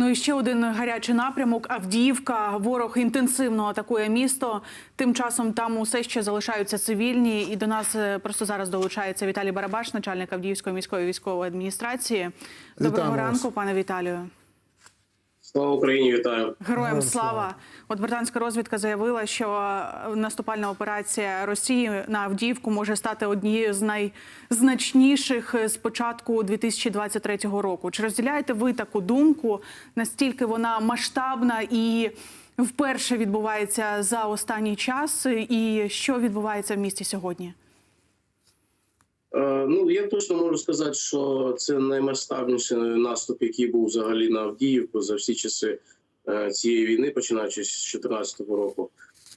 Ну і ще один гарячий напрямок Авдіївка. Ворог інтенсивно атакує місто. Тим часом там усе ще залишаються цивільні. І до нас е, просто зараз долучається Віталій Барабаш, начальник Авдіївської міської військової адміністрації. Доброго Вітаємо вас. ранку, пане Віталію. Слава Україні, вітаю. Героям слава! От британська розвідка заявила, що наступальна операція Росії на Авдіївку може стати однією з найзначніших з початку 2023 року. Чи розділяєте ви таку думку? Настільки вона масштабна і вперше відбувається за останній час? І що відбувається в місті сьогодні? Ну я точно можу сказати, що це наймасштабніший наступ, який був взагалі на Авдіївку за всі часи е, цієї війни, починаючи з 2014 року.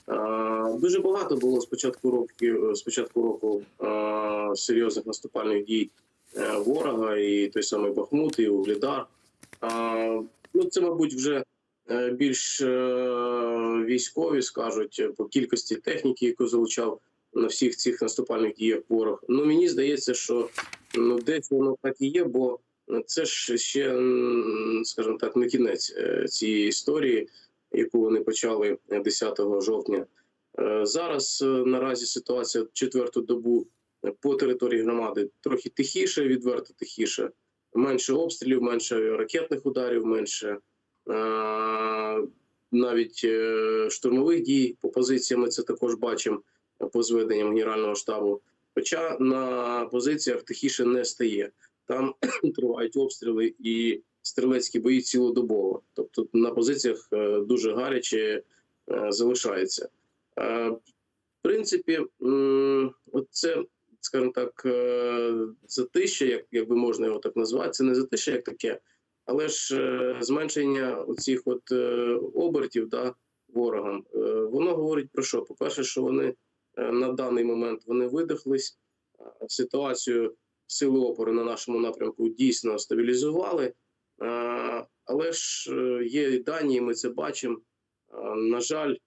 Е, дуже багато було з року, з року е, серйозних наступальних дій ворога, і той самий Бахмут, і Углідар. Ну це, мабуть, вже більш військові скажуть по кількості техніки, яку залучав на всіх цих наступальних діях ворог. Ну мені здається, що ну десь воно так і є, бо це ж ще, скажімо так, не кінець е, цієї історії, яку вони почали 10 жовтня. Е, Зараз е, наразі ситуація четверту добу по території громади трохи тихіше, відверто тихіше. Менше обстрілів, менше ракетних ударів, менше навіть штурмових дій по позиціям. Це також бачимо по зведенням Генерального штабу. Хоча на позиціях тихіше не стає. Там тривають обстріли і стрілецькі бої цілодобово. Тобто на позиціях е, дуже гаряче е, залишається. Е, В принципі, це, скажімо так, затища, як, як би можна його так назвати, це не затища як таке, але ж зменшення оцих от обертів да, ворогам, воно говорить про що? По-перше, що вони на даний момент вони видихлись, е, ситуацію сили опору на нашому напрямку дійсно стабілізували. Е, Але ж е, є дані, і ми це бачимо. Е, На жаль, е,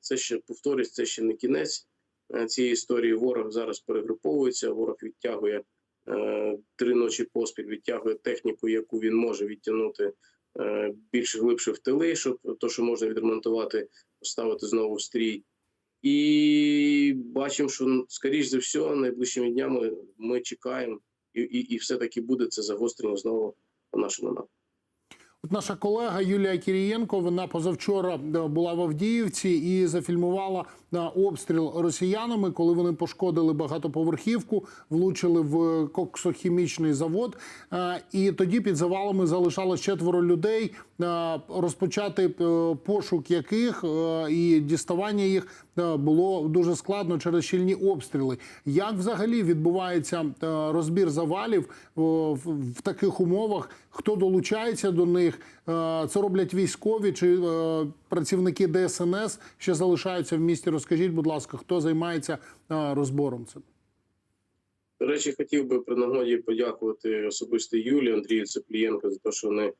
це ще повторюсь, це ще не кінець е, цієї історії. Ворог зараз перегруповується, ворог відтягує е, три ночі поспіль, відтягує техніку, яку він може відтягнути е, більш глибше в тили, щоб то, що можна відремонтувати, поставити знову в стрій. І бачимо, що ну, скоріш за все, найближчими днями ми чекаємо, і, і, і все-таки буде це загострення знову по нашому напрямку. От наша колега Юлія Кірієнко вона позавчора е, була в Авдіївці і зафільмувала е, обстріл росіянами, коли вони пошкодили багатоповерхівку, влучили в коксохімічний завод. Е, І тоді під завалами залишалось четверо людей. Е, Розпочати е, пошук яких е, і діставання їх е, було дуже складно через щільні обстріли. Як взагалі відбувається е, розбір завалів в таких умовах? Хто долучається до них? Е, Це роблять військові чи е, працівники ДСНС ще залишаються в місті? Розкажіть, будь ласка, хто займається е, розбором цим? До речі, хотів би при нагоді подякувати особисто Юлі Андрію Цеплієнко за те, що вони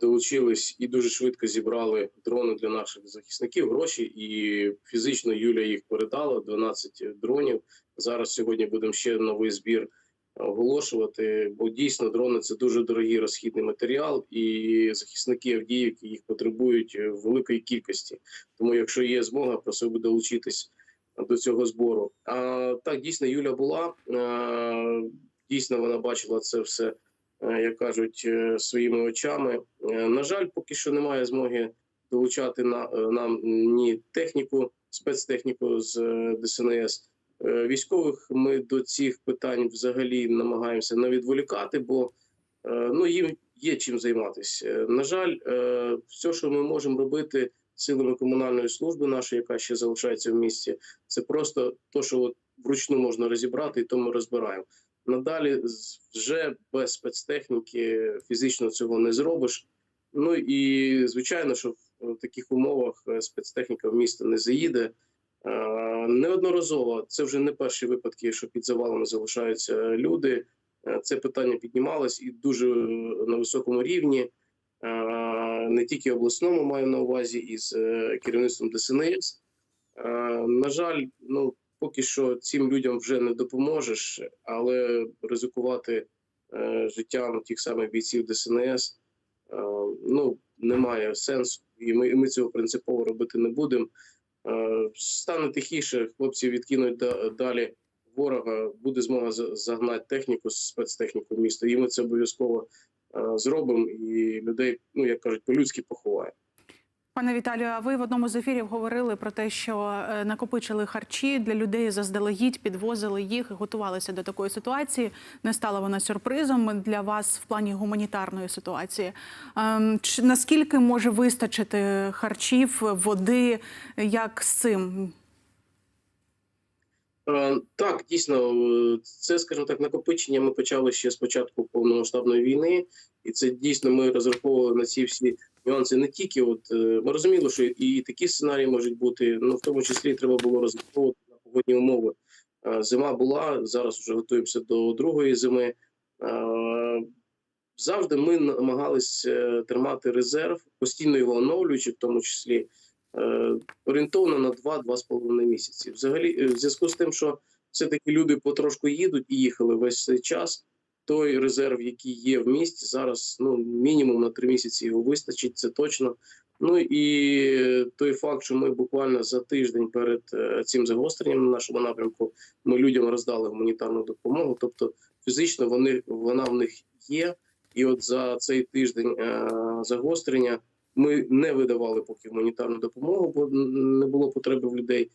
долучились і дуже швидко зібрали дрони для наших захисників. Гроші і фізично Юля їх передала 12 дронів. Зараз сьогодні будемо ще новий збір оголошувати, бо дійсно дрони це дуже дорогий розхідний матеріал, і захисники Авдіївки їх потребують в великої кількості. Тому, якщо є змога, просив би долучитись до цього збору. А так дійсно Юля була е, дійсно вона бачила це все, е, як кажуть, е, своїми очами. Е, На жаль, поки що немає змоги долучати на е, нам ні техніку, спецтехніку з е, ДСНС. Е, Військових ми до цих питань взагалі намагаємося не відволікати, бо е, ну їм є чим займатися. Е, На жаль, все, що ми можемо робити силами комунальної служби, нашої, яка ще залишається в місті, це просто то, що от вручну можна розібрати, і то ми розбираємо. Надалі вже без спецтехніки фізично цього не зробиш. Ну і звичайно, що в таких умовах спецтехніка в місто не заїде. Е, Неодноразово це вже не перші випадки, що під завалами залишаються люди. Е, Це питання піднімалось і дуже на високому рівні, Е, не тільки обласному маю на увазі із е, керівництвом ДСНС. На жаль, ну поки що цим людям вже не допоможеш, але ризикувати життям тих самих бійців ДСНС ну немає сенсу, і ми, і ми цього принципово робити не будемо. Е, Стане тихіше, хлопці відкинуть да- далі ворога, буде змога за- загнати техніку, спецтехніку в місто. І ми це обов'язково е, зробимо. І людей, ну як кажуть, по-людськи поховаємо. Пане Віталію, а ви в одному з ефірів говорили про те, що е, накопичили харчі для людей заздалегідь, підвозили їх і готувалися до такої ситуації. Не стала вона сюрпризом для вас в плані гуманітарної ситуації. Ем, Наскільки може вистачити харчів, води? Як з цим? Е, Так, дійсно, це, скажімо так, накопичення ми почали ще з початку повномасштабної війни, і це дійсно ми розраховували на ці всі нюанси. Не тільки от е, ми розуміли, що і такі сценарії можуть бути. Ну в тому числі треба було розраховувати на погодні умови. Е, Зима була зараз. Вже готуємося до другої зими. Завжди ми намагалися тримати резерв, постійно його оновлюючи, в тому числі орієнтовно на 2-2,5 місяці. Взагалі, е, в зв'язку з тим, що все-таки люди потрошку їдуть і їхали весь цей час. Той резерв, який є в місті, зараз ну мінімум на 3 місяці його вистачить, це точно. Ну і той факт, що ми буквально за тиждень перед е, цим загостренням на нашому напрямку ми людям роздали гуманітарну допомогу. Тобто фізично вони вона в них є. І от за цей тиждень е, загострення ми не видавали поки гуманітарну допомогу, бо не було потреби в людей.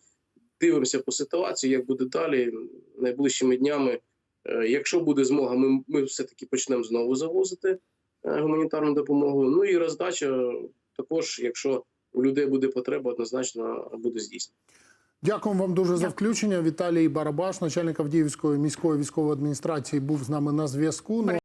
Дивимося по ситуації, як буде далі найближчими днями. Е, Якщо буде змога, ми, ми все-таки почнемо знову завозити е, гуманітарну допомогу. Ну і роздача також, якщо у людей буде потреба, однозначно буде здійснена. Дякуємо вам дуже за включення. Віталій Барабаш, начальник Авдіївської міської військової адміністрації, був з нами на зв'язку. Ну,